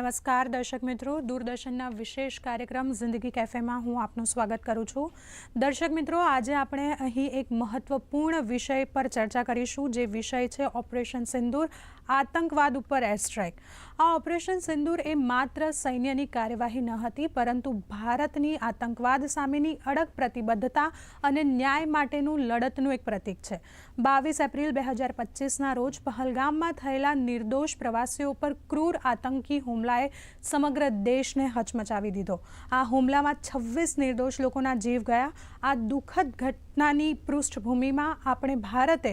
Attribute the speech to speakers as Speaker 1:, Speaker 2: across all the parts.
Speaker 1: નમસ્કાર દર્શક મિત્રો. દૂરદર્શનના વિશેષ કાર્યક્રમ જિંદગી કેફેમાં હું આપનું સ્વાગત કરું છું. દર્શક મિત્રો, આજે આપણે અહીં એક મહત્વપૂર્ણ વિષય પર ચર્ચા કરીશું, જે વિષય છે ઓપરેશન સિંદૂર, આતંકવાદ ઉપર એરસ્ટ્રાઇક. આ ઓપરેશન સિંદૂર એ માત્ર સૈન્યની કાર્યવાહી ન હતી, પરંતુ ભારતની આતંકવાદ સામેની અડગ પ્રતિબદ્ધતા અને ન્યાય માટેનું લડતનું એક પ્રતીક છે. બાવીસ એપ્રિલ બે હજાર પચીસના રોજ પહલગામમાં થયેલા નિર્દોષ પ્રવાસીઓ પર ક્રૂર આતંકી હુમલાએ સમગ્ર દેશને હચમચાવી દીધો. આ હુમલામાં છવ્વીસ નિર્દોષ લોકોના જીવ ગયા. આ દુઃખદ ઘટનાની પૃષ્ઠભૂમિમાં આપણે ભારતે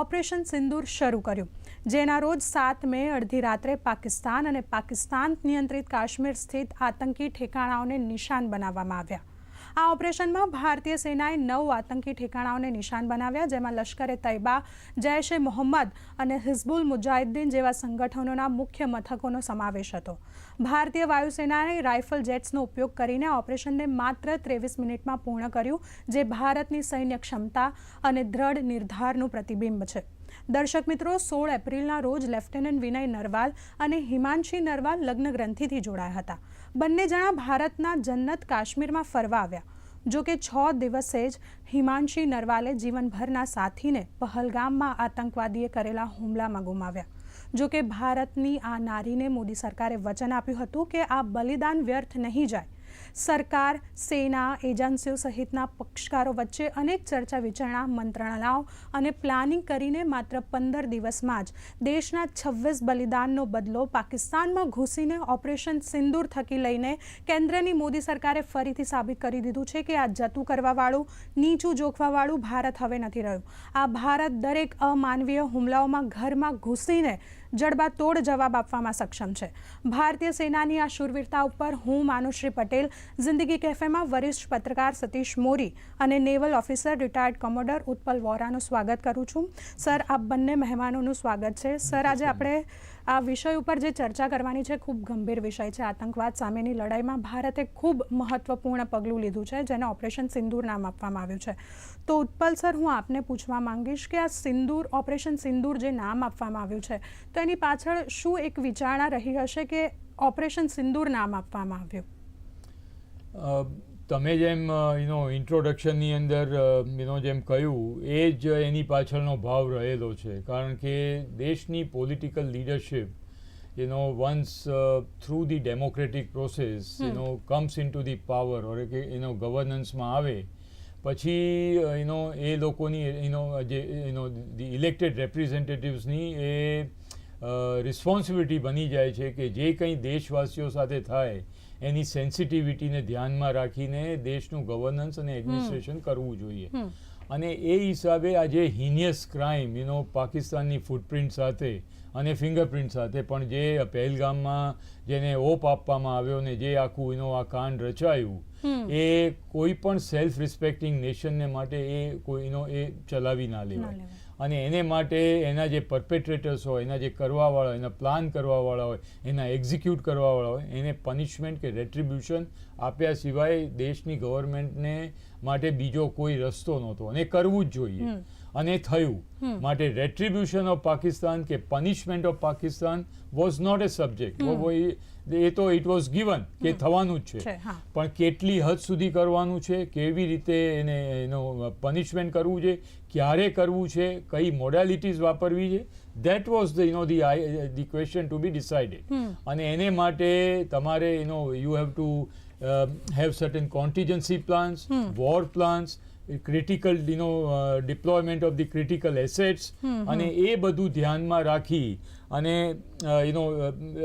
Speaker 1: ઓપરેશન સિંદૂર શરૂ કર્યું, જેના રોજ સાત મે અડધી રાત્રે પાકિસ્તાન અને પાકિસ્તાન નિયંત્રિત કાશ્મીર સ્થિત આતંકી ઠેકાણાઓને નિશાન બનાવવામાં આવ્યા. આ ઓપરેશનમાં ભારતીય સેનાએ નવ આતંકી ઠેકાણાઓને નિશાન બનાવ્યા, જેમાં લશ્કરે તૈબા, જૈશ એ મોહમ્મદ અને હિઝબુલ મુજાહિદ્દીન જેવા સંગઠનોના મુખ્ય મથકોનો સમાવેશ હતો. ભારતીય વાયુસેનાએ રાઇફલ જેટ્સનો ઉપયોગ કરીને ઓપરેશનને માત્ર ત્રેવીસ મિનિટમાં પૂર્ણ કર્યું, જે ભારતની સૈન્ય ક્ષમતા અને દ્રઢ નિર્ધારનું પ્રતિબિંબ છે. દર્શક મિત્રો, સોળ એપ્રિલના રોજ લેફ્ટનન્ટ વિનય નરવાલ અને હિમાંશી નરવાલ લગ્ન ગ્રંથિથી જોડાયા હતા. બંને જણા ભારતના જન્નત કાશ્મીરમાં ફરવા આવ્યા. જો કે છ દિવસે જ હિમાંશી નરવાલે જીવનભરના સાથીને પહલગામમાં આતંકવાદીએ કરેલા હુમલામાં ગુમાવ્યા. જો કે ભારતની આ નારીને મોદી સરકારે વચન આપ્યું હતું કે આ બલિદાન વ્યર્થ નહીં જાય સરકાર, સેના, એજન્સીઓ સહિતના પક્ષકારો વચ્ચે અનેક ચર્ચા વિચારણા, મંત્રણાઓ અને પ્લાનિંગ કરીને માત્ર પંદર દિવસમાં જ દેશના છવ્વીસ બલિદાનનો બદલો પાકિસ્તાનમાં ઘૂસીને ઓપરેશન સિંદૂર થકી લઈને કેન્દ્રની મોદી સરકારે ફરીથી સાબિત કરી દીધું છે કે આ જતું કરવાવાળું, નીચું જોખવાવાળું ભારત હવે નથી રહ્યું. આ ભારત દરેક અમાનવીય હુમલાઓમાં ઘરમાં ઘૂસીને જડબાતોડ જવાબ આપવામાં સક્ષમ છે. ભારતીય સેનાની આ શૂરવીરતા ઉપર હું માનુશ્રી પટેલ જિંદગી કેફેમાં વરિષ્ઠ પત્રકાર સતીશ મોરી અને naval officer retired commodore Utpal વોરાનું સ્વાગત કરું છું. સર આ બંને મહેમાનોનું સ્વાગત છે. સર આજે આપણે આ વિષય ઉપર જે ચર્ચા કરવાની છે, ખૂબ ગંભીર વિષય છે. આતંકવાદ સામેની લડાઈમાં ભારતે ખૂબ મહત્વપૂર્ણ પગલું લીધું છે, જેને ઓપરેશન સિંદૂર નામ આપવામાં આવ્યું છે. તો ઉત્પલ સર, હું આપને પૂછવા માંગીશ કે આ સિંદૂર, ઓપરેશન સિંદૂર જે નામ આપવામાં આવ્યું છે, તો એની પાછળ શું એક વિચારણા રહી હશે કે ઓપરેશન સિંદૂર નામ આપવામાં આવ્યું?
Speaker 2: તમે જેમ યુનો ઇન્ટ્રોડક્શનની અંદર યુનો જેમ કહ્યું એ જ એની પાછળનો ભાવ રહેલો છે કારણ કે દેશની political leadership once uh, through the democratic process you know comes into the power or કે you know governance માં આવે પછી know એ લોકોની know જે you know the elected representatives ની એ રિસ્પોન્સિબિલિટી બની જાય છે કે જે કંઈ દેશવાસીઓ સાથે થાય એની સેન્સિટિવિટીને ધ્યાનમાં રાખીને દેશનું ગવર્નન્સ અને એડમિનિસ્ટ્રેશન કરવું જોઈએ. અને એ હિસાબે આજે હિનિયસ ક્રાઇમ યુનો પાકિસ્તાનની ફૂટપ્રિન્ટ સાથે અને ફિંગરપ્રિન્ટ સાથે પણ જે પહેલગામમાં જેને ઓપ આપવામાં આવ્યો ને જે આખું એનો આ કાંડ રચાયું એ કોઈ પણ સેલ્ફ રિસ્પેક્ટિંગ નેશનને માટે એ કોઈનો એ ચલાવી ના લેવાય. અને એને માટે એના જે પરપેટ્રેટર્સ હોય, એના જે કરવાવાળા એના પ્લાન કરવાવાળા હોય, એના એક્ઝિક્યુટ કરવાવાળા હોય, એને પનિશમેન્ટ કે રેટ્રિબ્યુશન આપ્યા સિવાય દેશની ગવર્મેન્ટને માટે બીજો કોઈ રસ્તો નહોતો. અને કરવું જ જોઈએ. અને થયું. માટે રેટ્રીબ્યુશન ઓફ પાકિસ્તાન કે punishment of Pakistan was not a subject એ તો ઇટ વોઝ ગિવન કે થવાનું જ
Speaker 1: છે,
Speaker 2: પણ કેટલી હદ સુધી કરવાનું છે? કેવી રીતે એને એનો પનિશમેન્ટ કરવું છે? ક્યારે કરવું છે? કઈ મોડાલિટીઝ વાપરવી છે? That was the you know the the question to be decided અને એને માટે તમારે you know you have to have certain contingency plans war plans critical you deployment of the critical assets અને એ બધું ધ્યાનમાં રાખી અને you know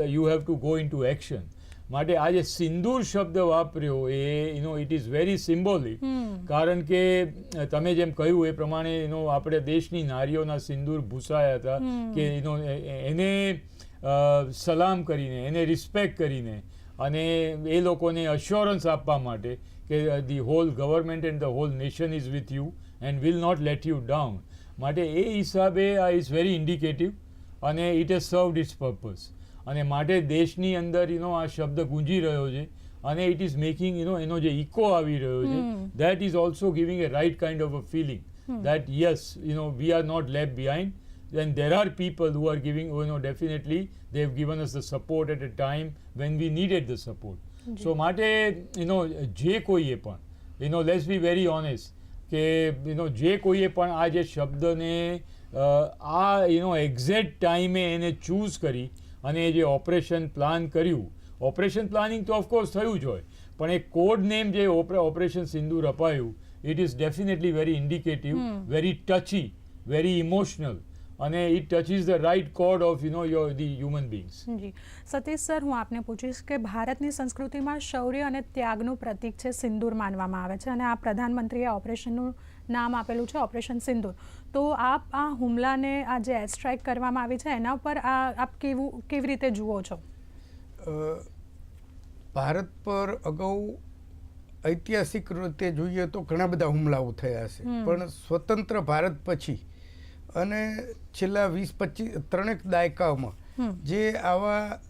Speaker 2: you have to go in to action માટે આ જે સિંદૂર શબ્દ વાપર્યો એ you know it is very symbolic કારણ કે તમે જેમ કહ્યું એ પ્રમાણે એનો આપણે દેશની નારીઓના સિંદૂર ભૂસાયા હતા કે એનો એને સલામ કરીને એને રિસ્પેક્ટ કરીને અને એ લોકોને અશ્યોરન્સ આપવા માટે કે the whole government and the whole nation is with you and will not let you down માટે એ હિસાબે આ ઇઝ વેરી ઇન્ડિકેટિવ અને it has served its purpose અને માટે દેશની અંદર યુ નો આ શબ્દ ગુંજી રહ્યો છે અને it is making you know એનો જે ઇકો આવી રહ્યો છે that is also giving A right kind of a feeling that yes you know we are not left behind. Then there are people who are giving you know definitely they have given us the support at a time when we needed the support. So માટે you જે કોઈએ પણ you let's be very honest કે you જે કોઈએ પણ આ જે શબ્દને આ you એક્ઝેક્ટ ટાઈમે એને ચૂઝ કરી અને એ જે ઓપરેશન પ્લાન કર્યું. ઓપરેશન પ્લાનિંગ તો ઓફકોર્સ થયું જ હોય પણ એ કોડ નેમ જે ઓપરેશન સિંદૂર અપાયું it is definitely very indicative very touchy very emotional અને it is the right code of you know your the human beings
Speaker 1: ji. Satish sir હું આપને પૂછીશ કે ભારતની સંસ્કૃતિમાં શૌર્ય અને ત્યાગનું પ્રતીક છે સિંદૂર માનવામાં આવે છે અને આ પ્રધાનમંત્રીએ ઓપરેશનનું નામ આપેલું છે ઓપરેશન સિંદૂર. તો આપ આ હુમલાને આ જે એરસ્ટ્રાઇક કરવામાં આવી છે એના પર આ આપ કેવું કેવી રીતે જુઓ છો?
Speaker 3: ભારત પર અગાઉ ઐતિહાસિક રીતે જોઈએ તો ઘણા બધા હુમલાઓ થયા છે. પણ સ્વતંત્ર ભારત પછી અને છેલ્લા વીસ પચીસ ત્રણેક દાયકાઓમાં જે આવા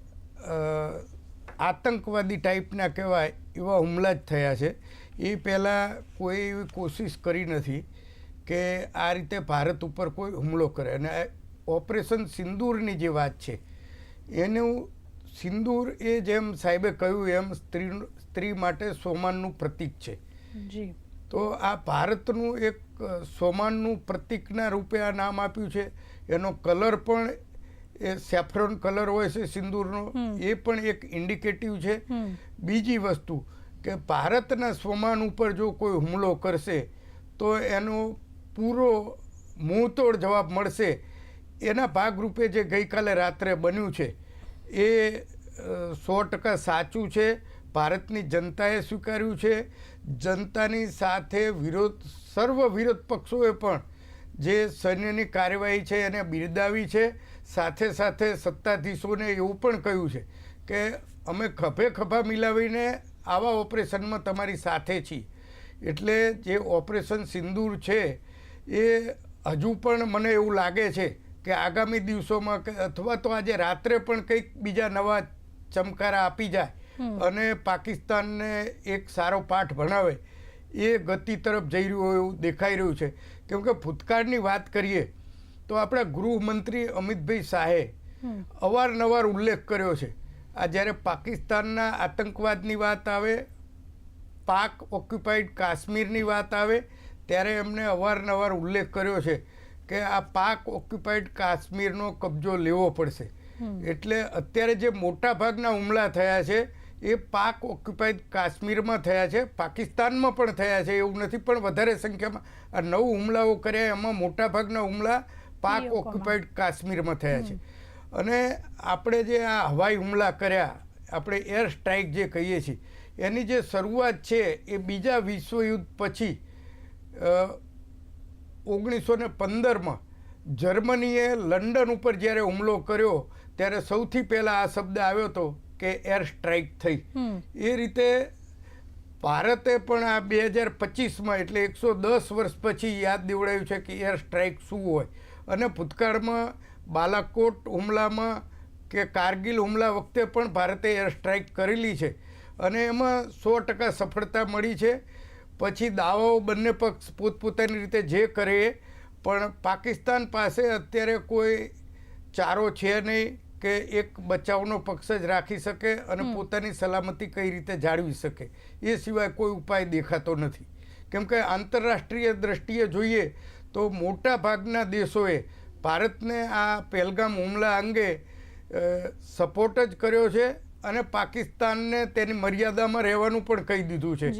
Speaker 3: આતંકવાદી ટાઈપના કહેવાય એવા હુમલા જ થયા છે. એ પહેલાં કોઈ એવી કોશિશ કરી નથી કે આ રીતે ભારત ઉપર કોઈ હુમલો કરે. અને ઓપરેશન સિંદૂરની જે વાત છે એનું સિંદૂર એ જેમ સાહેબે કહ્યું એમ સ્ત્રી સ્ત્રી માટે સોમાનનું પ્રતીક છે.
Speaker 1: જી.
Speaker 3: તો આ ભારતનું એક સોમાનનું પ્રતિકના રૂપે આ નામ આપ્યું છે. એનો કલર પણ એ સેફ્રોન કલર હોય છે સિંદૂરનો એ પણ એક ઇન્ડિકેટિવ છે. બીજી વસ્તુ કે ભારતના સોમાન ઉપર જો કોઈ હુમલો કરશે તો એનો પૂરો મુંહતોડ જવાબ મળશે. એના ભાગરૂપે જે ગઈકાલે રાત્રે બન્યું છે એ સો ટકા સાચું છે. ભારતની જનતાએ સ્વીકાર્યું છે. જનતાની સાથે વિરોધ, સર્વ વિરોધ પક્ષોએ પણ જે સૈન્યની કાર્યવાહી છે એને બિરદાવી છે. સાથે સાથે સત્તાધીશોને એવું પણ કહ્યું છે કે અમે ખભે ખભા મિલાવીને આવા ઓપરેશનમાં તમારી સાથે છીએ. એટલે જે ઓપરેશન સિંદૂર છે એ હજુ પણ મને એવું લાગે છે કે આગામી દિવસોમાં કે અથવા તો આજે રાત્રે પણ કંઈક બીજા નવા ચમકારા આપી જાય અને પાકિસ્તાનને એક સારો પાઠ ભણાવે એ ગતિ તરફ જઈ રહ્યું હોય એવું દેખાઈ રહ્યું છે. કેમ કે ભૂતકાળની વાત કરીએ તો આપણા ગૃહમંત્રી અમિતભાઈ શાહે અવારનવાર ઉલ્લેખ કર્યો છે. આ જ્યારે પાકિસ્તાનના આતંકવાદની વાત આવે પાક ઓક્યુપાઈડ કાશ્મીરની વાત આવે ત્યારે એમને અવારનવાર ઉલ્લેખ કર્યો છે કે આ પાક ઓક્યુપાઈડ કાશ્મીરનો કબજો લેવો પડશે. એટલે અત્યારે જે મોટા ભાગના હુમલા થયા છે એ પાક ઓક્યુપાઈડ કાશ્મીરમાં થયા છે પાકિસ્તાનમાં પણ થયા છે એવું નથી પણ વધારે સંખ્યામાં આ નવ હુમલાઓ કર્યા એમાં મોટાભાગના હુમલા પાક ઓક્યુપાઈડ કાશ્મીરમાં થયા છે. અને આપણે જે આ હવાઈ હુમલા કર્યા આપણે એર સ્ટ્રાઇક જે કહીએ છીએ એની જે શરૂઆત છે એ બીજા વિશ્વયુદ્ધ પછી ઓગણીસો ને પંદરમાં જર્મનીએ લંડન ઉપર જ્યારે હુમલો કર્યો ત્યારે સૌથી પહેલાં આ શબ્દ આવ્યો હતો કે એર સ્ટ્રાઇક થઈ. એ રીતે ભારતે પણ આ બે હજાર પચીસમાં એટલે એકસો દસ વર્ષ પછી યાદ દેવડાવ્યું છે કે એર સ્ટ્રાઇક શું હોય. અને ભૂતકાળમાં બાલાકોટ હુમલામાં કે કારગિલ હુમલા વખતે પણ ભારતે એર સ્ટ્રાઇક કરેલી છે. અને એમાં સો ટકા સફળતા મળી છે. પછી દાવાઓ બંને પક્ષ પોતપોતાની રીતે જે કરે એ, પણ પાકિસ્તાન પાસે અત્યારે કોઈ ચારો છે નહીં. કે એક બચાવનો પક્ષ જ રાખી શકે અને પોતાની સલામતી કઈ રીતે જાળવી શકે એ સિવાય કોઈ ઉપાય દેખાતો નથી. કેમ કે આંતરરાષ્ટ્રીય દ્રષ્ટિએ જોઈએ તો મોટા ભાગના દેશોએ ભારતને આ પહેલગામ હુમલા અંગે સપોર્ટ જ કર્યો છે અને પાકિસ્તાનને તેની મર્યાદામાં રહેવાનું પણ કહી દીધું છે.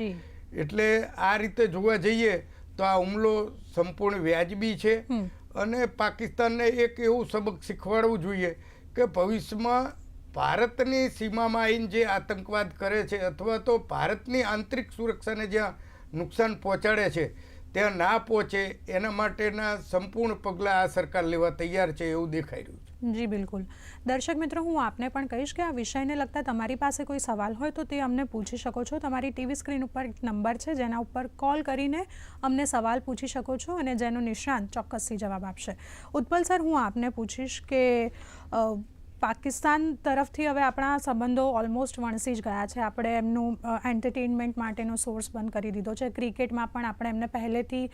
Speaker 3: એટલે આ રીતે જોવા જઈએ તો આ હુમલો સંપૂર્ણ વ્યાજબી છે અને પાકિસ્તાનને એક એવું સબક શીખવાડવું જોઈએ કે ભવિષ્યમાં ભારતની સીમામાં આવીને જે આતંકવાદ કરે છે અથવા તો ભારતની આંતરિક સુરક્ષાને જ્યાં નુકસાન પહોંચાડે છે, ત્યાં ના પહોંચે, એના માટેના સંપૂર્ણ પગલાં આ સરકાર લેવા તૈયાર છે એવું દેખાઈ રહ્યું છે.
Speaker 1: જી, બિલકુલ. દર્શક મિત્રો, હું આપને પણ કહીશ કે આ વિષયને લગતા તમારી પાસે કોઈ સવાલ હોય તો તે અમને પૂછી શકો છો. તમારી ટીવી સ્ક્રીન ઉપર એક નંબર છે, જેના ઉપર કોલ કરીને અમને સવાલ પૂછી શકો છો અને જેનો નિષ્ણાંત ચોક્કસથી જવાબ આપશે. ઉત્પલ સર, હું આપને પૂછીશ કે પાકિસ્તાન તરફથી હવે આપણા સંબંધો ઓલમોસ્ટ વણસી જ ગયા છે. આપણે એમનું એન્ટરટેનમેન્ટ માટેનો સોર્સ બંધ કરી દીધો છે. ક્રિકેટમાં પણ આપણે એમને પહેલેથી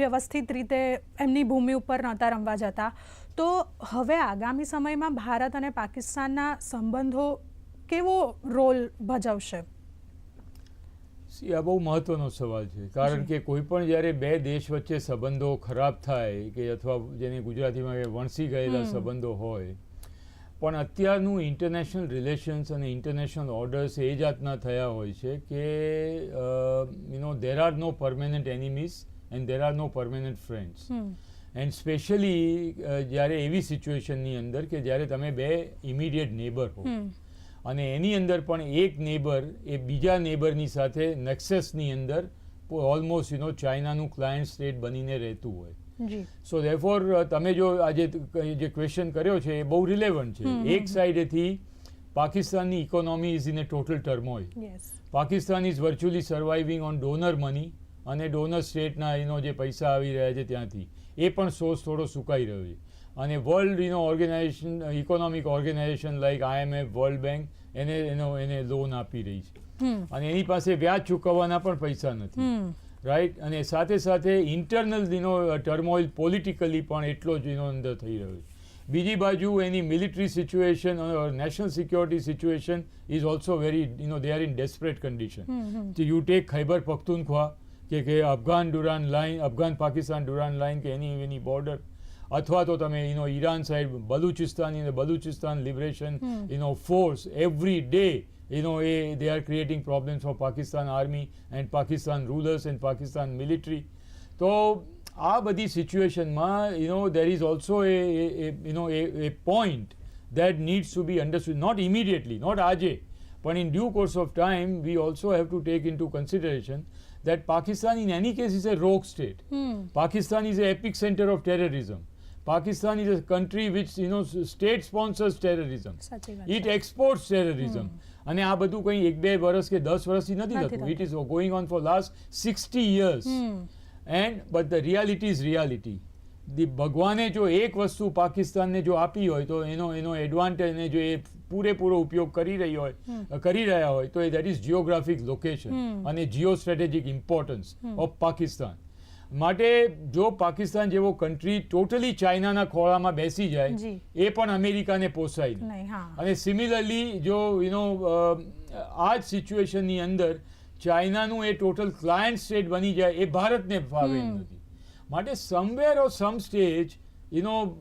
Speaker 1: વ્યવસ્થિત રીતે એમની ભૂમિ ઉપર નહોતા રમવા જતા. તો હવે આગામી સમયમાં ભારત અને પાકિસ્તાનના સંબંધો કેવો રોલ ભજવશે?
Speaker 2: સી આ બહુ મહત્વનો સવાલ છે. કારણ કે કોઈ પણ જ્યારે બે દેશ વચ્ચે સંબંધો ખરાબ થાય કે અથવા જેને ગુજરાતીમાં વણસી ગયેલા સંબંધો હોય પણ અત્યારનું ઇન્ટરનેશનલ રિલેશન્સ અને ઇન્ટરનેશનલ ઓર્ડર્સ એ જાતના થયા હોય છે કે you know there are no permanent enemies and there are no permanent
Speaker 1: friends
Speaker 2: and specially જ્યારે એવી સિચ્યુએશનની અંદર કે જ્યારે તમે બે ઇમિડિયેટ નેબર હો. અને એની અંદર પણ એક નેબર એ બીજા નેબરની સાથે નેક્સસની અંદર ઓલમોસ્ટ યુ નો ચાઇનાનું ક્લાયન્ટ સ્ટેટ બનીને રહેતું હોય. સો ધેરફોર તમે જો આજે જે ક્વેશ્ચન કર્યો છે એ બહુ રિલેવન્ટ છે. એક સાઈડેથી પાકિસ્તાનની economy is in a total
Speaker 1: turmoil
Speaker 2: Pakistan is virtually surviving on donor money અને ડોનર સ્ટેટના એનો જે પૈસા આવી રહ્યા છે ત્યાંથી એ પણ સોર્સ થોડો સુકાઈ રહ્યો છે. અને world you know organisation economic organisation like IMF world bank એને એનો એને લોન આપી રહી છે. અને એની પાસે વ્યાજ ચૂકવવાના પણ પૈસા નથી. રાઈટ અને સાથે સાથે ઇન્ટરનલ એનો ટર્મોઇલ પોલિટિકલી પણ એટલો જ એનો અંદર થઈ રહ્યો છે. બીજી બાજુ એની military situation national security situation is also very you know they are
Speaker 1: in desperate
Speaker 2: condition you take Khyber Pakhtunkhwa કે કે Afghan Durand line Afghan Pakistan Durand line કે એની એની બોર્ડર અથવા તો તમે you know Iran side Balochistan in Balochistan liberation
Speaker 1: Hmm.
Speaker 2: You know force every day you know એ they are creating problems for Pakistan army and Pakistan rulers and Pakistan military તો આ બધી સિચ્યુએશનમાં you know there is also a you know a point that needs to be understood not immediately not આજે પણ in due course of time we also have to take into consideration that Pakistan in any case is a rogue state
Speaker 1: hmm
Speaker 2: Pakistan is a epic center of terrorism Pakistan is a country which you know state sponsors terrorism. it exports terrorism. અને આ બધું કંઈ એક બે વર્ષ કે દસ વર્ષથી નથી થતું. It is going on for last sixty
Speaker 1: years
Speaker 2: and but the reality is reality દી ભગવાને જો એક વસ્તુ પાકિસ્તાનને જો આપી હોય તો એનો એનો એડવાન્ટેજ ને જો એ પૂરેપૂરો ઉપયોગ કરી રહી હોય કરી રહ્યા હોય તો એ દેટ ઇઝ જિયોગ્રાફિક લોકેશન અને geostrategic importance of Pakistan. માટે જો પાકિસ્તાન જેવો કન્ટ્રી ટોટલી ચાઇનાના ખોળામાં બેસી જાય એ પણ અમેરિકાને પોસાય નહીં. અને સિમિલરલી જો યુનો આ જ સિચ્યુએશનની અંદર ચાઇનાનું એ ટોટલ ક્લાયન્ટ સ્ટેટ બની જાય એ ભારતને ફાવે નથી. માટે somewhere or some stage you know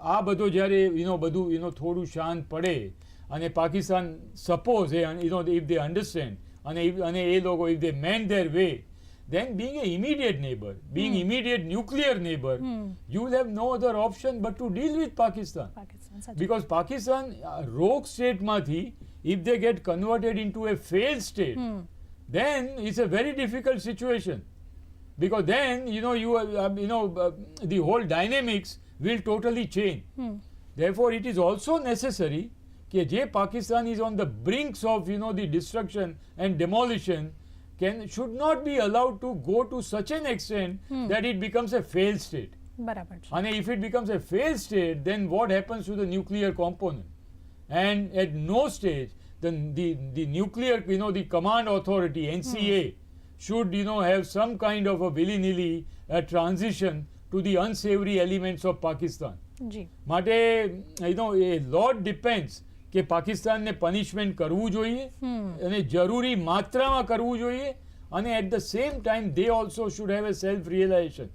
Speaker 2: આ બધો જ્યારે યુ બધું એનો થોડું શાંત પડે અને પાકિસ્તાન સપોઝ એ ઇફ દે અન્ડરસ્ટેન્ડ અને અને એ લોકો if they mend their way then being an immediate neighbor, being mm. immediate nuclear neighbor,
Speaker 1: mm.
Speaker 2: you will have no other option but to deal with Pakistan.
Speaker 1: Pakistan
Speaker 2: because Pakistan, uh, rogue state mathi, if they get converted into a failed state,
Speaker 1: mm.
Speaker 2: then it's a very difficult situation. Because then, you know, you, uh, uh you know, uh, the whole dynamics will totally change.
Speaker 1: Hmm.
Speaker 2: Therefore, it is also necessary that Pakistan is on the brinks of, you know, the destruction and demolition can should not be allowed to go to such an extent
Speaker 1: Hmm.
Speaker 2: that it becomes a failed state
Speaker 1: બરાબર છે
Speaker 2: and if it becomes a failed state, then what happens to the nuclear component? And at no stage, the, the, the nuclear, you know, the command authority, NCA, should, you know, have some kind of a willy-nilly uh, transition to the unsavory elements of Pakistan.
Speaker 1: જી
Speaker 2: માટે you know, a lot depends કે પાકિસ્તાનને punishment કરવું જોઈએ અને જરૂરી માત્રામાં કરવું જોઈએ અને at the same time they also should have a self realisation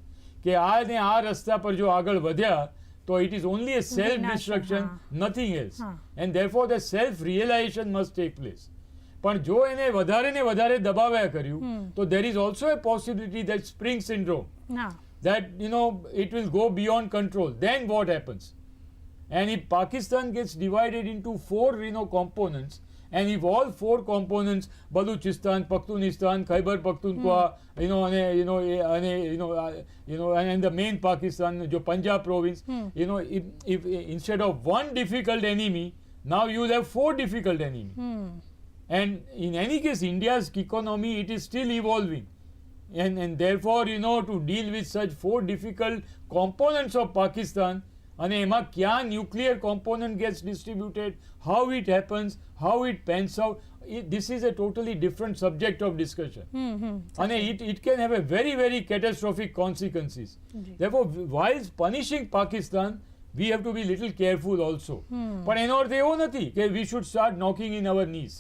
Speaker 2: કે આ ને આ રસ્તા પર જો આગળ વધ્યા તો it is
Speaker 1: only
Speaker 2: a
Speaker 1: self
Speaker 2: destruction nothing
Speaker 1: else.
Speaker 2: And therefore the self realisation must take place પણ જો એને વધારે ને વધારે દબાવ્યા કર્યું તો there is also a possibility that spring
Speaker 1: syndrome
Speaker 2: that you know it will go beyond control control. What happens? And if pakistan gets divided into four you know components and if all four components Baluchistan, Pakhtunistan, Khyber Pakhtunkhwa, you know, and you know, eh, and, eh, you know, uh, you know, and, and the main Pakistan, jo Punjab province, you know, if, if eh, instead of one difficult enemy, now you have four difficult enemy. And in any case, India's economy it is still evolving, and and therefore you know to deal with such four difficult components of Pakistan. અને એમાં ક્યાં nuclear component gets distributed how it happens how it pans out this is a totally different subject of discussion and it, it can have a very very catastrophic consequences therefore whilst punishing pakistan we have to be little careful also પણ એનો અર્થ એવો નથી કે we should start knocking in our knees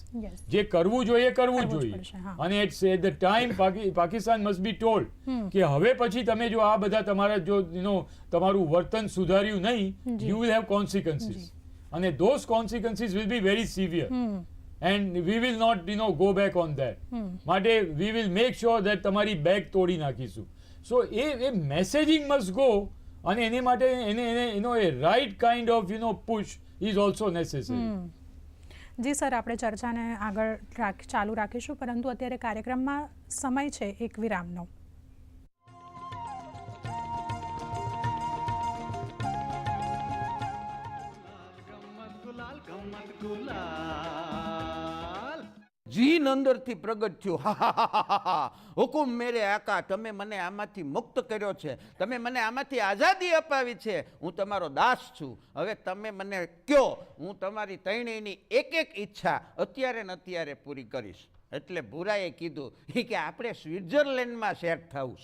Speaker 2: જે કરવું જોઈએ કરવું જોઈએ. અને it's at the time Pakistan must be told કે હવે પછી તમે જો આ બધા તમારા જો નો તમારું વર્તન સુધાર્યું નહીં યુ વિલ હેવ કોન્સિક્વન્સીસ અને those consequences will be very severe and we will not you know go back on that માટે we will make sure that તમારી બેગ તોડી નાખીશું. સો એ એ મેસેજિંગ મસ્ટ ગો અને એની માટે એને એને એનો એ right kind of you know push is also necessary
Speaker 1: ji sir આપણે ચર્ચાને આગળ રાખ ચાલુ રાખીશું પરંતુ અત્યારે કાર્યક્રમમાં સમય છે એક વિરામનો.
Speaker 4: જીન અંદરથી પ્રગટ થયું. હા હા હુકુમ મેરે આકા, તમે મને આમાંથી મુક્ત કર્યો છે. તમે મને આમાંથી આઝાદી અપાવી છે. હું તમારો દાસ છું. હવે તમે મને કયો? હું તમારી તૈણીની એક એક ઈચ્છા અત્યારે ને અત્યારે પૂરી કરીશ. એટલે ભૂરાએ કીધું એ કે આપણે સ્વિટ્ઝરલેન્ડમાં સેટ થવું.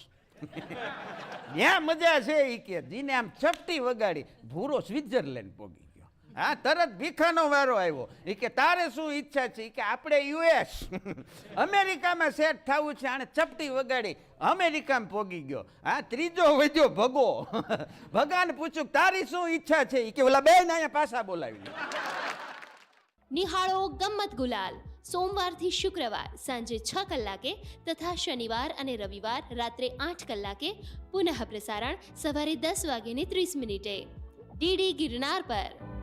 Speaker 4: ત્યાં મજા છે એ કે, જીને આમ ચપટી વગાડી, ભૂરો સ્વિટ્ઝરલેન્ડ પોગી. હા, તરત ભીખાનો વારો આવ્યો. એ કે, તારે શું ઈચ્છા છે? કે, આપણે યુએસ. અમેરિકામાં સેટ થવું છે આને ચપટી વગાડી. અમેરિકામાં પોગી ગયો. હા, ત્રીજો વધ્યો, ભગો. ભગાને પૂછ્યું, તારી શું ઈચ્છા છે? કે, ઓલા બેન અહીંયા પાછા બોલાવી
Speaker 5: નિહાળો ગમ્મત ગુલાલ. સોમવારથી શુક્રવાર, સાંજે છ કલાકે તથા શનિવાર અને રવિવાર રાત્રે આઠ કલાકે પુનઃ પ્રસારણ સવારે દસ વાગ્યે ત્રીસ મિનિટે. ડીડી ગિરનાર પર.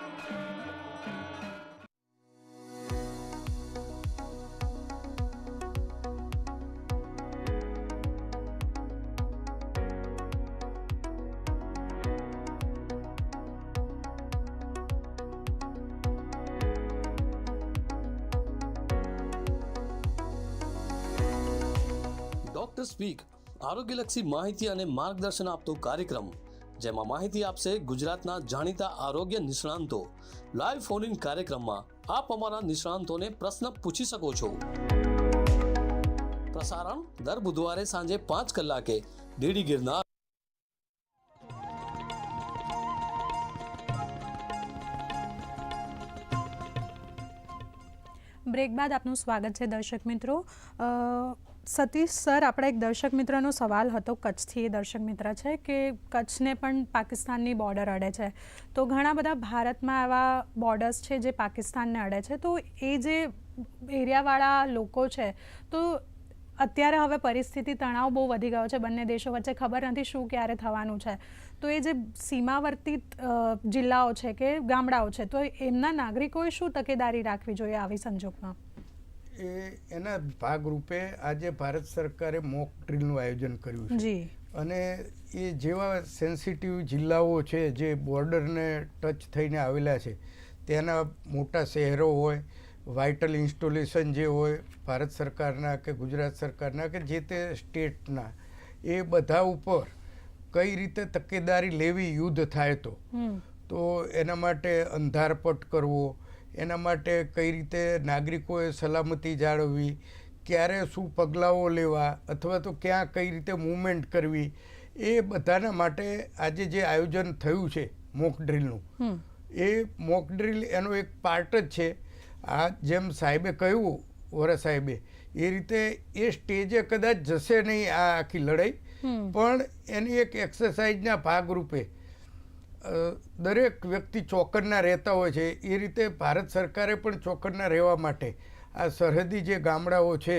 Speaker 6: ડોક્ટર સ્પીક આરોગ્યલક્ષી માહિતી અને માર્ગદર્શન આપતો કાર્યક્રમ, જેમાં માહિતી આપશે ગુજરાતના જાણીતા આરોગ્ય નિષ્ણાંતો. લાઈવ ફોન ઇન કાર્યક્રમમાં આપ અમારા નિષ્ણાંતોને પ્રશ્ન પૂછી શકો છો. પ્રસારણ દર બુધવારે સાંજે પાંચ કલાકે ડીડી ગિરનાર.
Speaker 1: બ્રેક બાદ આપનું સ્વાગત છે દર્શક મિત્રો. સતીશ સર, આપણા એક દર્શક મિત્રનો સવાલ હતો, કચ્છથી એ દર્શક મિત્ર છે કે કચ્છને પણ પાકિસ્તાનની બોર્ડર અડે છે. તો ઘણા બધા ભારતમાં એવા બોર્ડર્સ છે જે પાકિસ્તાનને અડે છે. તો એ જે એરિયાવાળા લોકો છે, તો અત્યારે હવે પરિસ્થિતિ તણાવ બહુ વધી ગયો છે. બંને દેશો વચ્ચે ખબર નથી શું ક્યારે થવાનું છે. તો એ જે સીમાવર્તી જિલ્લાઓ છે કે ગામડાઓ છે, તો એમના નાગરિકોએ શું તકેદારી રાખવી જોઈએ આવી સંજોગમાં?
Speaker 3: એ એના ભાગરૂપે આજે ભારત સરકારે મોક ડ્રીલનું આયોજન કર્યું છે. અને એ જેવા સેન્સિટિવ જિલ્લાઓ છે જે બોર્ડરને ટચ થઈને આવેલા છે ત્યાંના મોટા શહેરો હોય વાઇટલ ઇન્સ્ટોલેશન જે હોય ભારત સરકારના કે ગુજરાત સરકારના કે જે તે સ્ટેટના એ બધા ઉપર કઈ રીતે તકેદારી લેવી યુદ્ધ થાય તો? તો એના માટે અંધારપટ કરવો એના માટે કઈ રીતે નાગરિકોએ સલામતી જાળવવી ક્યારે શું પગલાઓ લેવા અથવા તો ક્યાં કઈ રીતે મૂવમેન્ટ કરવી એ બધાના માટે આજે જે આયોજન થયું છે મોક ડ્રિલનું એ મોક ડ્રિલ એનો એક પાર્ટ જ છે. આ જેમ સાહેબે કહ્યું વરા સાહેબે એ રીતે એ સ્ટેજે કદાચ જશે નહીં આ આખી લડાઈ પણ એની એક એક્સરસાઇઝના ભાગરૂપે દરેક વ્યક્તિ ચોકડના રહેતા હોય છે એ રીતે ભારત સરકારે પણ ચોકડના રહેવા માટે આ સરહદી જે ગામડાઓ છે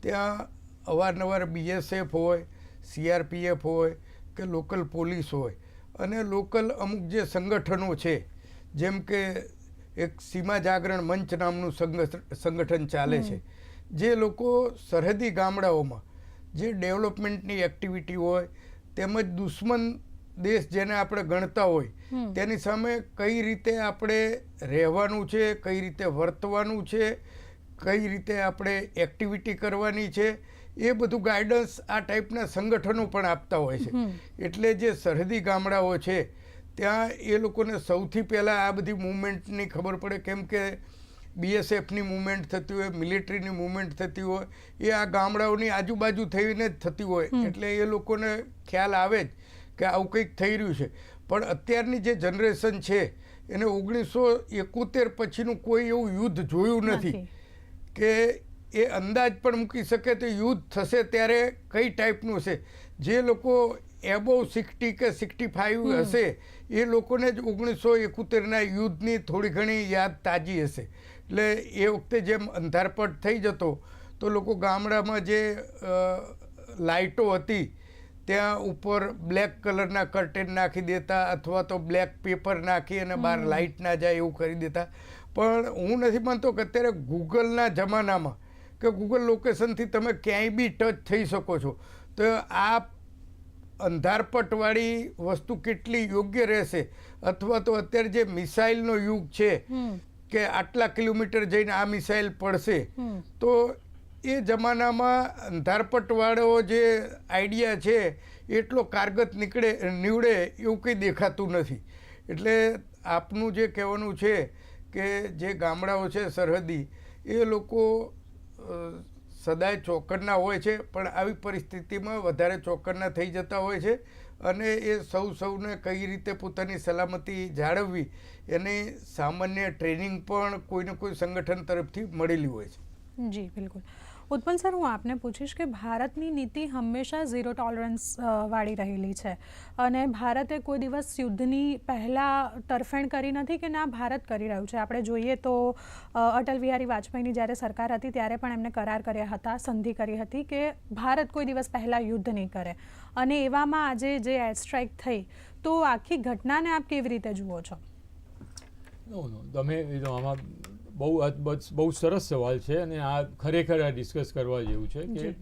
Speaker 3: ત્યાં અવારનવાર બીએસએફ હોય સીઆરપીએફ હોય કે લોકલ પોલીસ હોય. અને લોકલ અમુક જે સંગઠનો છે જેમ કે એક સીમા જાગરણ મંચ નામનું સંગઠ- સંગઠન ચાલે છે જે લોકો સરહદી ગામડાઓમાં જે ડેવલપમેન્ટની એક્ટિવિટી હોય તેમજ દુશ્મન દેશ જેને આપણે ગણતા હોય તેની સામે કઈ રીતે આપણે રહેવાનું છે કઈ રીતે વર્તવાનું છે કઈ રીતે આપણે એક્ટિવિટી કરવાની છે એ બધું ગાઈડન્સ આ ટાઈપના સંગઠનો પણ આપતા હોય છે. એટલે જે સરહદી ગામડાઓ છે ત્યાં એ લોકોને સૌથી પહેલાં આ બધી મૂવમેન્ટની ખબર પડે. કેમ કે બીએસએફની મૂવમેન્ટ થતી હોય મિલિટરીની મૂવમેન્ટ થતી હોય એ આ ગામડાઓની આજુબાજુ થઈને જ થતી હોય. એટલે એ લોકોને ખ્યાલ આવે જ. કે આવું કંઈક થઈ રહ્યું છે. પણ અત્યારની જે જનરેશન છે એને ઓગણીસો એકોતેર પછીનું કોઈ એવું યુદ્ધ જોયું નથી. કે એ અંદાજ પણ મૂકી શકે તો યુદ્ધ થશે ત્યારે કઈ ટાઈપનું હશે. જે લોકો એબોવ સિક્સટી કે સિક્સટી ફાઇવ હશે એ લોકોને જ ઓગણીસો એકોતેરના યુદ્ધની થોડી ઘણી યાદ તાજી હશે. એટલે એ વખતે જેમ અંધારપટ થઈ જતો તો લોકો ગામડામાં જે લાઇટો હતી ત્યાં ઉપર બ્લેક કલરના કર્ટેન નાખી દેતા અથવા તો બ્લેક પેપર નાખી અને બહાર લાઇટ ના જાય એવું કરી દેતા. પણ હું નથી માનતો કે અત્યારે ગૂગલના જમાનામાં કે ગૂગલ લોકેશનથી તમે ક્યાંય બી ટચ થઈ શકો છો. તો આ અંધારપટવાળી વસ્તુ કેટલી યોગ્ય રહેશે? અથવા તો અત્યારે જે મિસાઇલનો યુગ છે કે આટલા કિલોમીટર જઈને આ મિસાઇલ પડશે તો એ જમાનામાં અંધારપટવાળો જે આઈડિયા છે, એટલો કારગત નીકળે, નીવડે એવું કંઈ દેખાતું નથી. એટલે આપનું જે કહેવાનું છે કે જે ગામડાઓ છે સરહદી, એ લોકો સદાય ચોકન્ના હોય છે, પણ આવી પરિસ્થિતિમાં વધારે ચોકન્ના થઈ જતા હોય છે અને એ સૌ સૌને કઈ રીતે પોતાની સલામતી જાળવવી, એની સામાન્ય ટ્રેનિંગ પણ કોઈને કોઈ સંગઠન તરફથી મળેલી હોય છે.
Speaker 1: જી, બિલકુલ. ઉત્પલ સર, હું આપને પૂછીશ કે ભારતની નીતિ હંમેશા ઝીરો ટોલરન્સ વાળી રહેલી છે. અને ભારતે કોઈ દિવસ યુદ્ધની પહેલાં તરફેણ કરી નથી કે ના ભારત કરી રહ્યું છે? આપણે જોઈએ તો અટલ બિહારી વાજપેયીની જ્યારે સરકાર હતી ત્યારે પણ એમણે કરાર કર્યા હતા, સંધિ કરી હતી કે ભારત કોઈ દિવસ પહેલાં યુદ્ધ નહીં કરે. અને એવામાં આજે જે એર સ્ટ્રાઇક થઈ, તો આખી ઘટનાને આપ કેવી રીતે જુઓ છો?
Speaker 2: તમે આમાં બહુ બહુ સરસ સવાલ છે અને આ ખરેખર આ ડિસ્કસ કરવા જેવું છે કે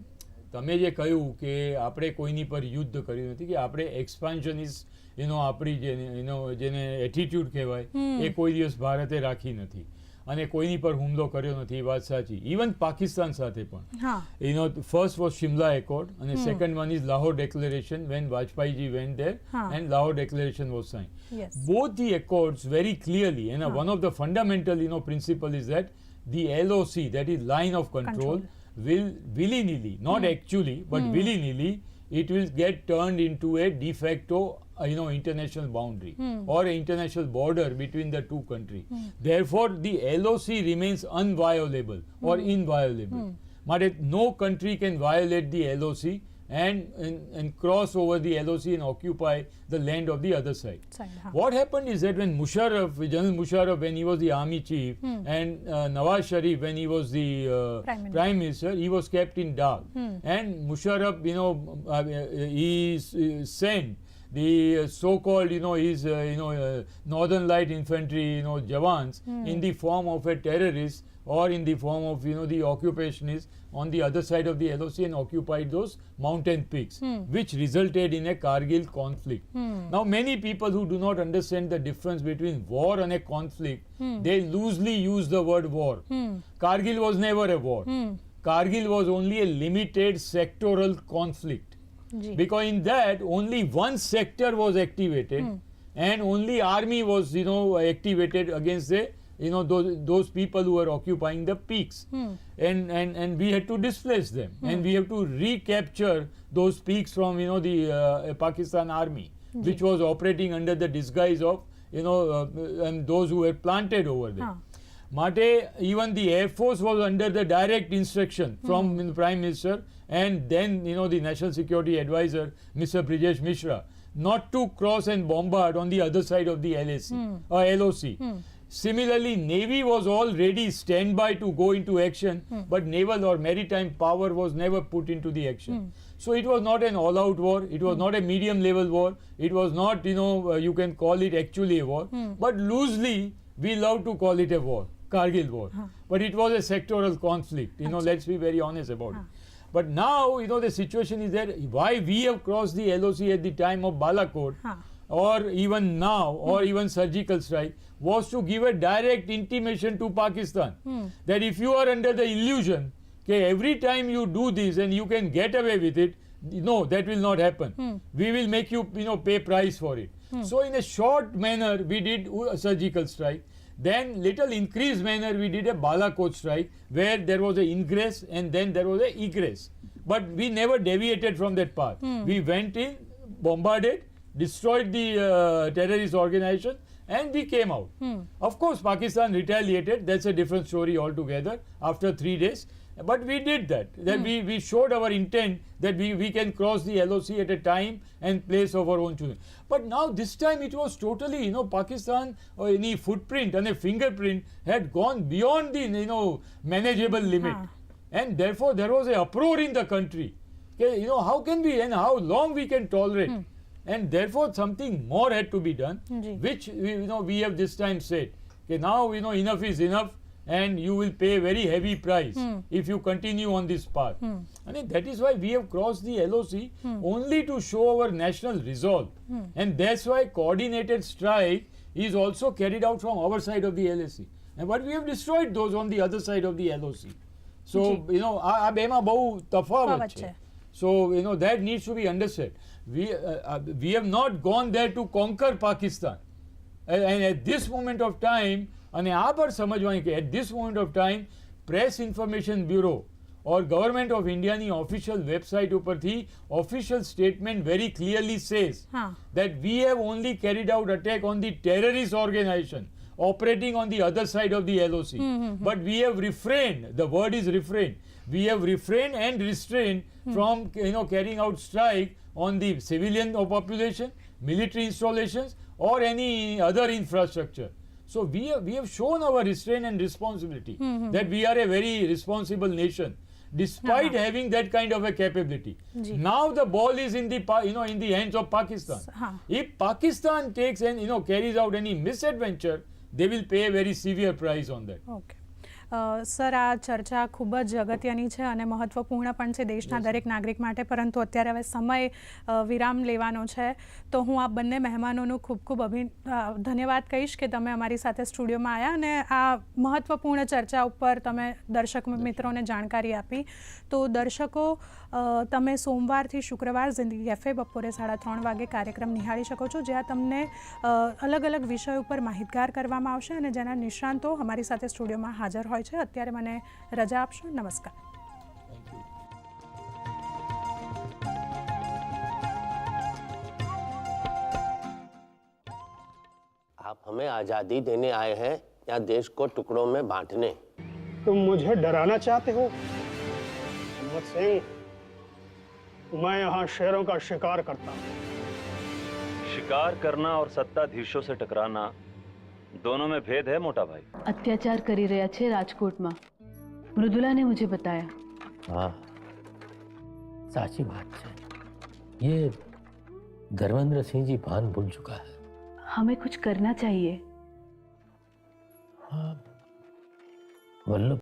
Speaker 2: તમે જે કહ્યું કે આપણે કોઈની પર યુદ્ધ કર્યું નથી કે આપણે એક્સપાન્શનિસ્ટ એનો આપણી જેને એનો જેને એટીટ્યુડ કહેવાય એ કોઈ દિવસ ભારતે રાખી નથી. અને કોઈની પર હુમલો કર્યો નથી એ વાત સાચી ઇવન પાકિસ્તાન સાથે પણ one is Lahore Declaration when Vajpayee ji went there
Speaker 1: Huh.
Speaker 2: and Lahore Declaration was signed.
Speaker 1: Yes.
Speaker 2: Both the accords very clearly and uh,
Speaker 1: Huh.
Speaker 2: one of the fundamental you know principle is that the LOC that is line of control,
Speaker 1: Control.
Speaker 2: will willy nilly not actually but nilly it will get turned into a de facto uh, you know international boundary hmm. or an international border between the two countries hmm. therefore the loc remains unviolable or hmm. inviolable. But no country can violate the loc and, and and cross over the loc and occupy the land of the other side
Speaker 1: Side, huh.
Speaker 2: what happened is that when Musharraf, General Musharraf, when he was the army chief, and uh, Nawaz Sharif, when he was the uh,
Speaker 1: Prime Minister.
Speaker 2: prime minister, he was kept in dark. And Musharraf, you know, uh, he uh, sent the uh, so-called, you know, his, uh, you know, uh, Northern Light Infantry, you know, Jawans in the form of a terrorist or in the form of, you know, the occupationists on the other side of the LOC and occupied those mountain peaks, hmm. which resulted in a Kargil conflict. Hmm. Now, many people who do not understand the difference between war and a conflict, hmm. they loosely use the word war. Kargil was never a war. Kargil was only a limited sectoral conflict.
Speaker 1: G
Speaker 2: Because in that only one sector was activated and only army was you know activated against the you know those those people who were occupying the peaks hmm. and and and we had to displace them hmm. and we have to recapture those peaks from you know the uh, uh pakistan army hmm. which was operating under the disguise of you know uh, uh and those who were planted over there Mate, even the Air Force was under the direct instruction hmm. from the Prime Minister and then, you know, the National Security Advisor, Mr. Brijesh Mishra, not to cross and bombard on the other side of the LAC, or hmm. uh, LOC. Hmm. Similarly, Navy was already standby to go into action, hmm. but naval or maritime power was never put into the action. Hmm. So it was not an all-out war. It was hmm. not a medium-level war. It was not, you know, uh, you can call it actually a war, but loosely we love to call it a war, Kargil war. But it was a sectoral conflict. You know, let's be very honest about it. But now, you know, the situation is that why we have crossed the LOC at the time of Balakot
Speaker 1: Huh.
Speaker 2: Or even now or hmm. even surgical strike was to give a direct intimation to Pakistan hmm. that if you are under the illusion that every time you do this and you can get away with it, no, that will not happen. Hmm. We will make you, you know, pay price for it. So in a short manner, we did a surgical strike. Then little increased manner we did a Balakot strike where there was a ingress and then there was a egress. But we never deviated from that path. We went in, bombarded, destroyed the uh, terrorist organization and we came out. Of course, Pakistan retaliated. That's a different story altogether after three days. But we did that. That we, we showed our intent that we, we can cross the LOC at a time and place of our own choosing. But now this time it was totally, you know, Pakistan or any footprint and a fingerprint had gone beyond the, you know, manageable limit.
Speaker 1: Ah.
Speaker 2: And therefore there was a uproar in the country. Okay, you know, how can we and how long we can tolerate? And therefore something more had to be done,
Speaker 1: Ji.
Speaker 2: which we, you know we have this time said. Okay, now you know enough is enough, and you will pay a very heavy price if you continue on this path. I mean that is why we have crossed the LOC only to show our national resolve, and that's why coordinated strike is also carried out from our side of the LAC. And but we have destroyed those on the other side of the LOC. So you know આ આ બેમાં બહુ તફાવત
Speaker 1: તફાવત
Speaker 2: છે
Speaker 1: છે.
Speaker 2: so you know that needs to be understood. We uh, uh, we have not gone there to conquer Pakistan. And, and at this moment of time, અને આ પણ સમજવાની કે at this moment of time, Press Information Bureau or Government of India ની official website ઉપરથી official statement very clearly says
Speaker 1: હા.
Speaker 2: that we have only carried out attack on the terrorist organization operating on the other side of the LOC. Hmm, hmm, hmm. But we have refrained, the word is refrained. We have refrained and restrained from you know carrying out strike on the civilian population, military installations, or any other infrastructure. So we have, we have shown our restraint and responsibility that we are a very responsible nation despite uh-huh. having that kind of a capability. Now the ball is in the you know in the hands of Pakistan.
Speaker 1: હા.
Speaker 2: If Pakistan takes and you know carries out any misadventure, they will pay a very severe price on that.
Speaker 1: Okay sir આ ચર્ચા ખૂબ જ અગત્યની છે અને મહત્વપૂર્ણ પણ છે દેશના દરેક નાગરિક માટે પરંતુ અત્યારે હવે સમય વિરામ લેવાનો છે. તો હું આ બંને મહેમાનોનું ખૂબ ખૂબ અભિ ધન્યવાદ કહીશ કે તમે અમારી સાથે સ્ટુડિયોમાં આવ્યા અને આ મહત્વપૂર્ણ ચર્ચા ઉપર તમે દર્શક મિત્રોને જાણકારી આપી. તો દર્શકો તમે સોમવારથી શુક્રવાર જિંદગી કેફે બપોરે સાડા ત્રણ વાગે કાર્યક્રમ નિહાળી શકો છો જ્યાં તમને અ, અલગ અલગ વિષય ઉપર માહિતગાર કરવામાં આવશે અને જેના નિષ્ણાંતો અમારી સાથે સ્ટુડિયોમાં હાજર હોય છે અત્યારે મને રજા આપશો નમસ્કાર
Speaker 7: आप हमें आजादी देने आए हैं या देश को टुकड़ों में बांटने
Speaker 8: तुम मुझे डराना चाहते हो मोहम्मद सिंह मैं यहाँ शेरों का शिकार करता हूँ।
Speaker 9: शिकार करना और સત્તાધીશો से टकराना दोनों में भेद है मोटा भाई।
Speaker 10: अत्याचार करी કરી રહ્યા राजकोट में। मृदुला ने मुझे बताया।
Speaker 7: हाँ साची बात है। ये धर्मेंद्र सिंह जी भान भूल चुका है।
Speaker 10: हमें कुछ करना चाहिए।
Speaker 7: हाँ वल्लभ